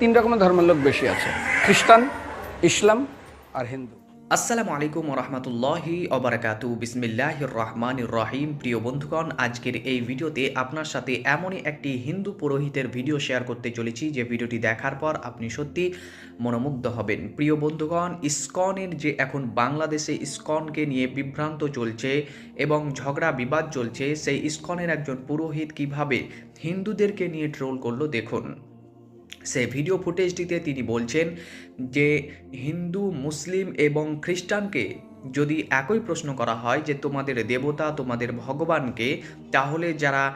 তিন রকমের ধর্মের লোক বেশি আছে। খ্রিস্টান, ইসলাম আর হিন্দু। আসসালামু আলাইকুম রহমতুল্লাহি অবরাকাতু বিসমিল্লাহ রহমান রহিম। প্রিয় বন্ধুগণ, আজকের এই ভিডিওতে আপনার সাথে এমনই একটি হিন্দু পুরোহিতের ভিডিও শেয়ার করতে চলেছি, যে ভিডিওটি দেখার পর আপনি সত্যি মনোমুগ্ধ হবেন। প্রিয় বন্ধুগণ, ইসকনের যে এখন বাংলাদেশে ইসকনকে নিয়ে বিভ্রান্ত চলছে এবং ঝগড়া বিবাদ চলছে, সেই ইসকনের একজন পুরোহিত কীভাবে হিন্দুদেরকে নিয়ে ট্রোল করল দেখুন। সে ভিডিও ফুটেজটিতে তিনি বলছেন যে হিন্দু মুসলিম এবং খ্রিস্টানকে যদি একই প্রশ্ন করা হয় যে তোমাদের দেবতা, তোমাদের ভগবানকে, তাহলে যারা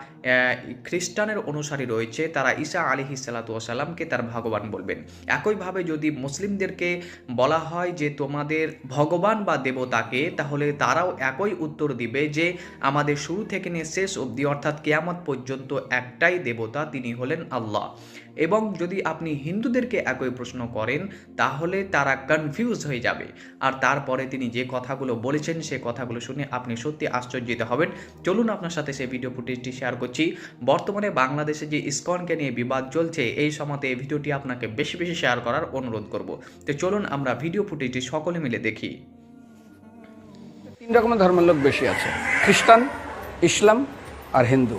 খ্রিস্টানের অনুসারী রয়েছে, তারা ঈসা আলী সালাতামকে তার ভগবান বলবেন। একইভাবে যদি মুসলিমদেরকে বলা হয় যে তোমাদের ভগবান বা দেবতাকে, তাহলে তারাও একই উত্তর দিবে যে আমাদের শুরু থেকে নিয়ে শেষ অবধি, অর্থাৎ কেয়ামত পর্যন্ত একটাই দেবতা, তিনি হলেন আল্লাহ। এবং যদি আপনি হিন্দুদেরকে একই প্রশ্ন করেন, তাহলে তারা কনফিউজ হয়ে যাবে। আর তারপরে তিনি যে কথাগুলো বলেছেন, সে কথাগুলো শুনে আপনি সত্যি আশ্চর্যিত হবেন। চলুন আপনার সাথে সেই ভিডিও ফুটেজটি শেয়ার করছি। বর্তমানে বাংলাদেশে যে ইসকনকে নিয়ে বিবাদ চলছে, এই সময়তে এই ভিডিওটি আপনাকে বেশি বেশি শেয়ার করার অনুরোধ করব। তো চলুন আমরা ভিডিও ফুটেজটি সকলে মিলে দেখি। তিন রকমের ধর্মের লোক বেশি আছে। খ্রিস্টান, ইসলাম আর হিন্দু।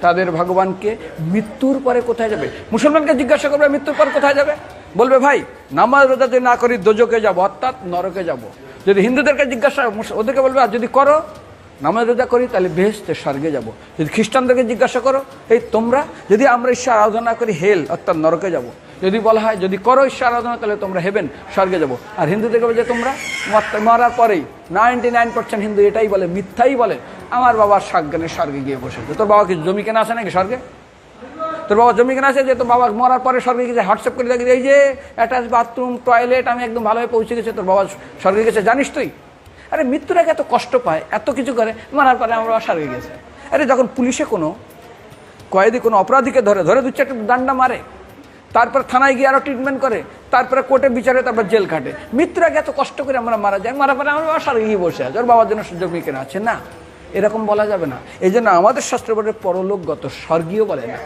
তাদের ভগবানকে মৃত্যুর পরে কোথায় যাবে? মুসলমানকে জিজ্ঞাসা করবে, মৃত্যুর পর কোথায় যাবে? বলবে, ভাই, নামাজ রোজা যদি না করি দোজকে যাব, অর্থাৎ নরকে যাব। যদি হিন্দুদেরকে জিজ্ঞাসা ওদেরকে বলবে, আর যদি করো, নামাজ রোজা করি, তাহলে বেহেস্তে স্বর্গে যাব। যদি খ্রিস্টানদেরকে জিজ্ঞাসা করো, এই তোমরা? যদি আমরা ঈশ্বর আরাধনা করি, হেল, অর্থাৎ নরকে যাব। যদি বলা হয়, যদি করো ঈশ্বর আরাধনা তাহলে তোমরা হেবেন, স্বর্গে যাব। আর হিন্দুদেরকে বলে যে, তোমরা মর- মরার পরেই নাইনটি নাইন পার্সেন্ট হিন্দু এটাই বলে, মিথ্যাই বলে, আমার বাবার সাজ্ঞানে স্বর্গে গিয়ে বসেছে তোর বাবা কি জমি কেনা আছে নাকি স্বর্গে? তোর বাবা জমি কেনা আছে যে, তোর বাবা মরার পরে স্বর্গে গেছে হোয়াটসঅ্যাপ করে দেখি এই যে, অ্যাটাচ বাথরুম, টয়লেট, আমি একদম ভালোভাবে পৌঁছে গেছে, তোর বাবা স্বর্গে গেছে। জানিস তুই? আরে, মৃত্যুর এত কষ্ট পায়? এত কিছু করে, মারার পরে আমার বাবা স্বর্গে গেছে। আরে, যখন পুলিশে কোনো, কয়েদি কোনো অপরাধীকে ধরে ধরে দু চারটে ডান্ডা মারে তারপর থানায় গিয়ে আরও ট্রিটমেন্ট করে, তারপরে কোর্টে বিচারে, তারপর জেল খাটে। মৃত্যুর এত কষ্ট করে আমরা মারা যাই, মারা পরে আমরা সারা গিয়ে বসে আছে, ওর বাবার জন্য সুযোগ নিয়ে কেনা আছে না। এরকম বলা যাবে না। এই জন্য আমাদের শাস্ত্র বলে পরলোকগত স্বর্গীয় বলে না।